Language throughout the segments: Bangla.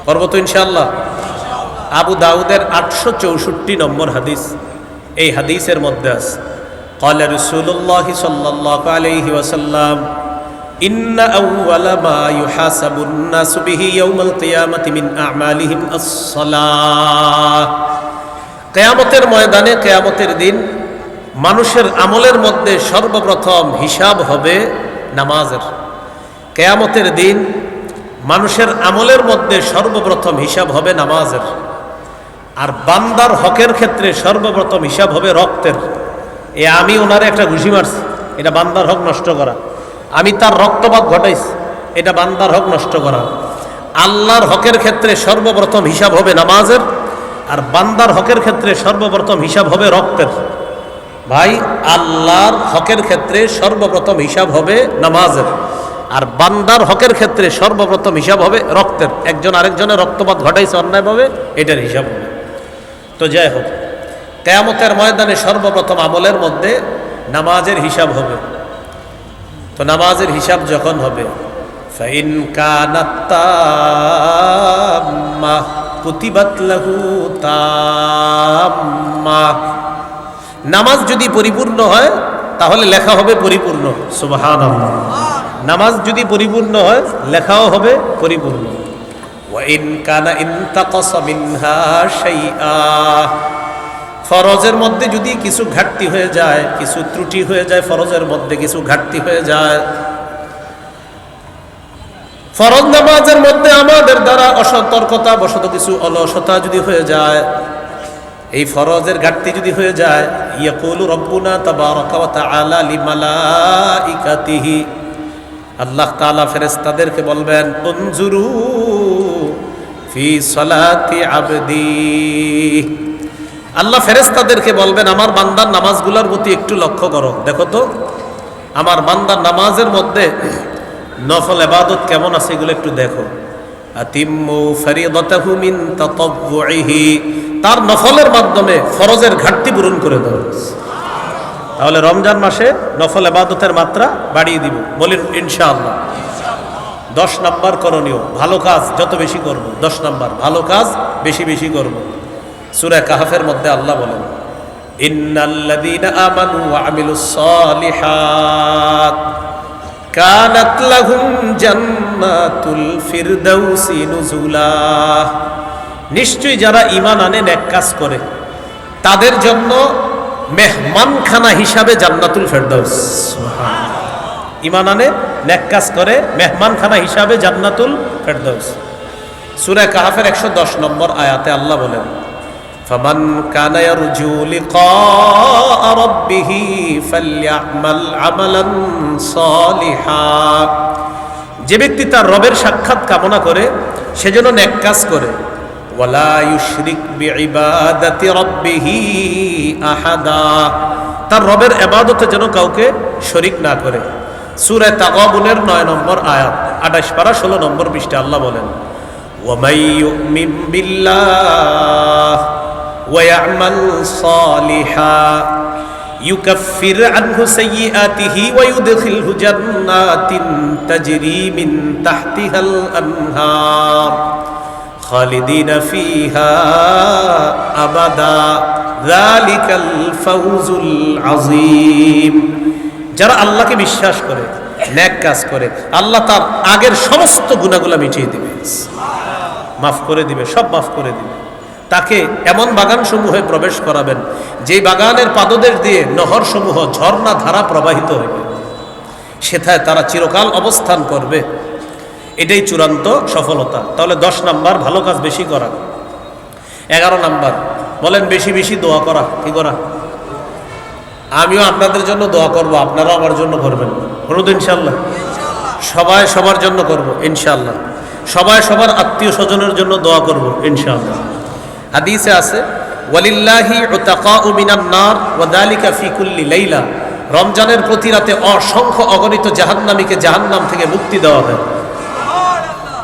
করবো তো ইনশাল্লাহ আবু দাউদের আটশো চৌষট্টি নম্বর হাদিস এই হাদিসের মধ্যে আছে قال رسول الله صلى الله عليه وسلم إن أول ما يحاسب الناس به يوم القيامة من أعمالهم الصلاة কেয়ামতের ময়দানে কেয়ামতের দিন মানুষের আমলের মধ্যে সর্বপ্রথম হিসাব হবে নামাজের কেয়ামতের দিন মানুষের আমলের মধ্যে সর্বপ্রথম হিসাব হবে নামাজের। আর বান্দার হকের ক্ষেত্রে সর্বপ্রথম হিসাব হবে রক্তের। এ আমি ওনারে একটা ঘুষি মারছি, এটা বান্দার হক নষ্ট করা। আমি তার রক্তপাত ঘটাইছি, এটা বান্দার হক নষ্ট করা। আল্লাহর হকের ক্ষেত্রে সর্বপ্রথম হিসাব হবে নামাজের, আর বান্দার হকের ক্ষেত্রে সর্বপ্রথম হিসাব হবে রক্তের। ভাই, আল্লাহর হকের ক্ষেত্রে সর্বপ্রথম হিসাব হবে নামাজের। আর বান্দার হকের ক্ষেত্রে সর্বপ্রথম হিসাব হবে রক্তের। একজন আরেকজনের রক্তপাত ঘটাইছে অন্যায়ভাবে এটার হিসাব হবে। তো যাই হোক, কেয়ামতের ময়দানে সর্বপ্রথম আমলের মধ্যে নামাজের হিসাব হবে। তো নামাজের হিসাব যখন হবে লাহু তাম্মা। নামাজ যদি পরিপূর্ণ হয়, তাহলে লেখা হবে পরিপূর্ণ। সুবহানাল্লাহ। নামাজ যদি পরিপূর্ণ হয়, লেখাও হবে পরিপূর্ণ। ফরজের মধ্যে যদি কিছু ঘাটতি হয়ে যায়, কিছু ত্রুটি হয়ে যায়, ফরজের মধ্যে কিছু ঘাটতি হয়ে যায়। ফরজ নামাজের মধ্যে আমাদের দ্বারা অসতর্কতা, বশত কিছু অলসতা যদি হয়ে যায়, এই ফরজের ঘাটতি যদি হয়ে যায়, ইয়াকুলু রব্বুনা তাবারাকা ওয়া তাআলা লিমালাইকাতিহি। আল্লাহ তাআলা ফেরেশতাদেরকে বলবেন, উনজুরু ফি সলাতি আবদি। আল্লাহ ফেরেশতাদেরকে বলবেন, আমার বান্দার নামাজগুলোর প্রতি একটু লক্ষ্য করো। দেখো তো, আমার বান্দার নামাজের মধ্যে নফল এবাদত কেমন আছে এগুলো একটু দেখো। তার নফলের মাধ্যমে ফরজের ঘাটতি পূরণ করে দাও। তাহলে রমজান মাসে নফল এবাদতের মাত্রা বাড়িয়ে দিব। বলেন, ইনশাআল্লাহ। দশ নাম্বার করণীয়, ভালো কাজ যত বেশি করব। দশ নাম্বার, ভালো কাজ বেশি বেশি করব। সূরা কাহাফের মধ্যে আল্লাহ বলেন নুজুলা। নিশ্চয়ই যারা ঈমান আনে, নেক কাজ করে, তাদের জন্য মেহমানখানা হিসাবে জান্নাতুল ফেরদাউস ঈমান আনে নেক কাজ করে মেহমানখানা হিসাবে জান্নাতুল ফেরদাউস সূরা কাহাফের 110 নম্বর আয়াতে আল্লাহ বলেন فمن كان يرجو لقاء ربه فليعمل عملا صالحا যে ব্যক্তি তার রবের সাক্ষাৎ কামনা করে সেজন্য নেক কাজ করে ওয়ালা ইউশরিক বিইবাদাতি রাব্বিহি আহাদা তার রবের ইবাদতে যেন কাউকে শরিক না করে সূরা তাগাবুনের 9 নম্বর আয়াত 28 পারা 16 নম্বর পৃষ্ঠা আল্লাহ বলেন ওয়ামাই ইউমিন বিল্লাহ ويعمل صالحا يكفر عنه سيئاته ويدخله جنات تجري من تحتها الأنهار খালিদিন ফিহা আবাদা। জালিকাল ফাউজুল আজিম যারা আল্লাহকে বিশ্বাস করে, ন্যাক কাজ করে, আল্লাহ তার আগের সমস্ত গুণাগুলো মিটিয়ে দিবে। মাফ করে দিবে, সব মাফ করে দিবে। তাকে এমন বাগান সমূহে প্রবেশ করাবেন যে বাগানের পাদদেশ দিয়ে নহর সমূহ ঝর্ণা ধারা প্রবাহিত হইবে। সেথায় তারা চিরকাল অবস্থান করবে। এটাই চূড়ান্ত সফলতা। তাহলে দশ নাম্বার, ভালো কাজ বেশি করা। এগারো নাম্বার, বলেন বেশি বেশি দোয়া করা, কি করা? আমিও আপনাদের জন্য দোয়া করব, আপনারাও আমার জন্য করবেন। হলুদ ইনশাল্লাহ সবাই সবার জন্য করব ইনশাল্লাহ সবাই সবার আত্মীয় স্বজনের জন্য দোয়া করব ইনশাল্লাহ হাদিসে আছে, ওয়ালিল্লাহি উতাকাউ মিনান নার ওয়া যালিকা ফি কুল্লি লাইলা। রমজানের প্রতি রাতে অসংখ্য অগণিত জাহান্নামীকে জাহান্নাম থেকে মুক্তি দেওয়া হয়।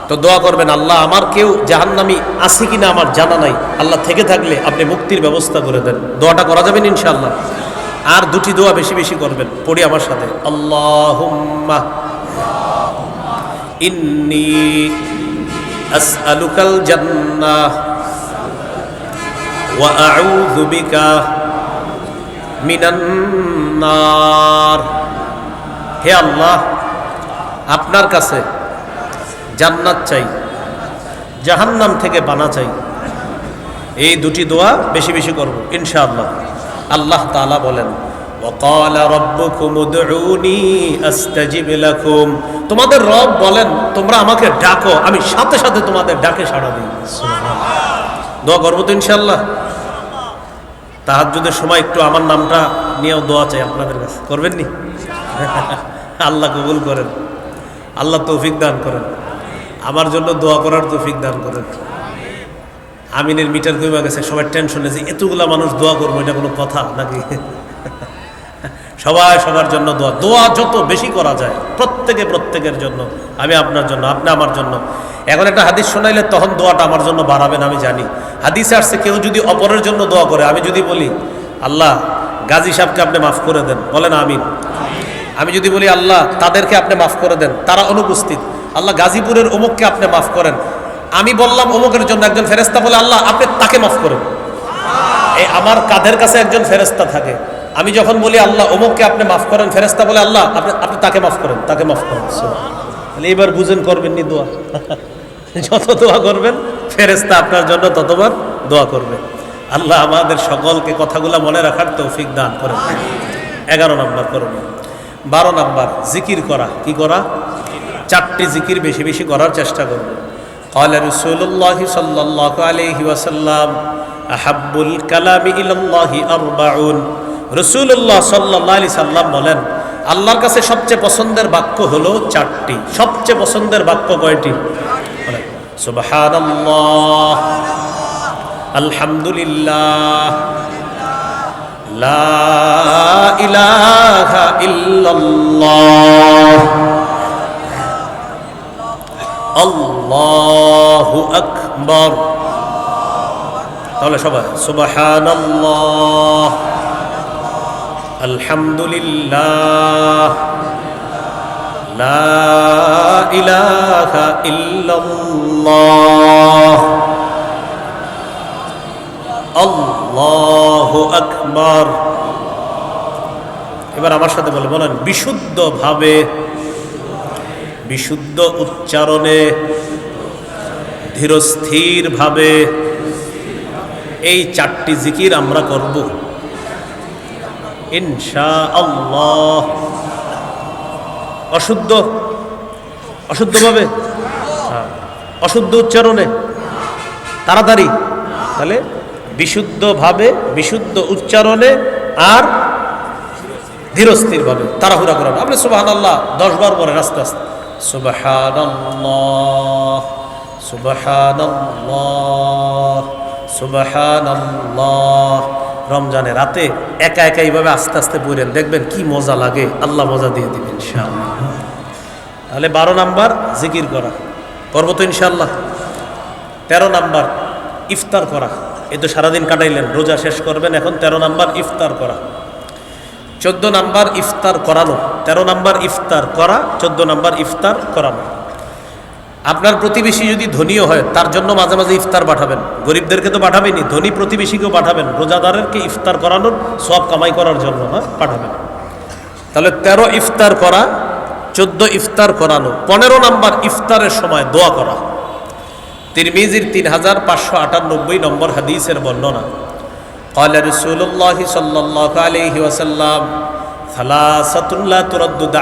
তো দোয়া করবেন, আল্লাহ আমার কেউ জাহান্নামী আছে কি না আমার জানা নাই। আল্লাহ থেকে থাকলে আপনি মুক্তির ব্যবস্থা করে দেন। দোয়াটা করা যাবেন ইনশাআল্লাহ। আর দুটি দোয়া বেশি বেশি করবেন। পড়ি আমার সাথে। আল্লাহুম্মা ইন্নী আসআলুকাল জান্নাহ ওয়া আউযু বিকা মিনান নার। হে আল্লাহ, আপনার কাছে জান্নাত চাই, জাহান্নাম থেকে বানা চাই। এই দুটি দোয়া বেশি বেশি করব, ইনশাআল্লাহ। আল্লাহ তালা বলেন তোমাদের রব বলেন, তোমরা আমাকে ডাকো, আমি সাথে সাথে তোমাদের ডাকে সাড়া দিই। দোয়া করব তো ইনশাল্লাহ তাহার যদি সময় একটু আমার নামটা নিয়েও দোয়া চাই আপনাদের কাছে। করবেননি? আল্লাহ কবুল করেন। আল্লাহ তৌফিক দান করেন। আমার জন্য দোয়া করার তৌফিক দান করেন। আমিনের মিটার কমে গেছে, সবাই টেনশনে যে এতগুলা মানুষ দোয়া করব, এটা কোনো কথা নাকি? সবাই সবার জন্য দোয়া। দোয়া যত বেশি করা যায়, প্রত্যেকে প্রত্যেকের জন্য, আমি আপনার জন্য, আপনি আমার জন্য। এখন একটা হাদিস শোনাইলে তখন দোয়াটা আমার জন্য বাড়াবেন আমি জানি। হাদিসে আসছে, কেউ যদি অপরের জন্য দোয়া করে, আমি যদি বলি, আল্লাহ, গাজী সাহেবকে আপনি মাফ করে দেন। বলেন আমিন। আমি যদি বলি, আল্লাহ, তাদেরকে আপনি মাফ করে দেন। তারা অনুপস্থিত। আল্লাহ গাজীপুরের অমুককে আপনি মাফ করেন। আমি বললাম অমুকের জন্য একজন ফেরেস্তা বলে, আল্লাহ, আপনি তাকে মাফ করেন। এই আমার কাঁধের কাছে একজন ফেরেস্তা থাকে। আমি যখন বলি, আল্লাহ, অমুককে আপনি মাফ করেন ফেরেস্তা বলে, আল্লাহ, আপনি আপনি তাকে মাফ করেন, তাকে মাফ করেন। তাহলে এবার বুঝেন, করবেন নি দোয়া। যত দোয়া করবেন ফেরেস্তা আপনার জন্য ততবার দোয়া করবে। আল্লাহ আমাদের সকলকে কথাগুলো মনে রাখার তৌফিক দান করেন। এগারো নাম্বার করবেন বারো নাম্বার, জিকির করা। কি করা? চারটি জিকির বেশি বেশি করার চেষ্টা করব قال رسول الله صلى الله عليه وسلم أحب الكلام إلى الله أربعون রসুল্লাহ সাল্লাহ আলি সাল্লাম বলেন আল্লাহর কাছে সবচেয়ে পছন্দের বাক্য হলো চারটি সবচেয়ে পছন্দের বাক্য কয়টি সুবহানাল্লাহ আলহামদুলিল্লাহ লা ইলাহা ইল্লাল্লাহ আল্লাহু আকবার। তাহলে সবাই, সুবহানাল্লাহ, আলহামদুলিল্লাহ, লা ইলাহা ইল্লাল্লাহ, আল্লাহু আকবার। এবার আমার সাথে বলে, বলেন, বিশুদ্ধভাবে বিশুদ্ধ উচ্চারণে ধীরস্থিরভাবে এই চারটি জিকির আমরা করব। ইনশা আল্লাহ অশুদ্ধ, অশুদ্ধভাবে। অশুদ্ধ উচ্চারণে তাড়াতাড়ি, তাহলে বিশুদ্ধভাবে, বিশুদ্ধ উচ্চারণে আর ধীরস্থিরভাবে তাড়াহুড়া করেন আপনি সুবাহান আল্লাহ দশ বার পরে আস্তে আস্তে। সুবাহান আল্লাহ সুবাহান আল্লাহ সুবাহান আল্লাহ রমজানে রাতে একা একা এইভাবে আস্তে আস্তে পড়েন, দেখবেন কি মজা লাগে, আল্লাহ মজা দিয়ে দিবেন, ইনশাআল্লাহ। তাহলে বারো নাম্বার জিকির করা করব তো ইনশাল্লাহ তেরো নাম্বার ইফতার করা এ তো সারাদিন কাটাইলেন, রোজা শেষ করবেন, এখন তেরো নাম্বার ইফতার করা। চোদ্দ নাম্বার ইফতার করানো, তেরো নাম্বার ইফতার করা, চোদ্দ নাম্বার ইফতার করানো। আপনার প্রতিবেশী যদি ধনীও হয়, তার জন্য মাঝে মাঝে ইফতার পাঠাবেন। গরিবদেরকে তো পাঠাবেনি ধনী প্রতিবেশীকেও পাঠাবেন। রোজাদারেরকে ইফতার করানোর সব কামাই করার জন্য হ্যাঁ পাঠাবেন। তাহলে তেরো ইফতার করা, চোদ্দ ইফতার করানো, পনেরো নাম্বার ইফতারের সময় দোয়া করা। তিরমিজির তিন হাজার পাঁচশো আটানব্বই নম্বর হাদিসের বর্ণনা। قال رسول الله صلى الله عليه وسلم ثلاثة لا ترد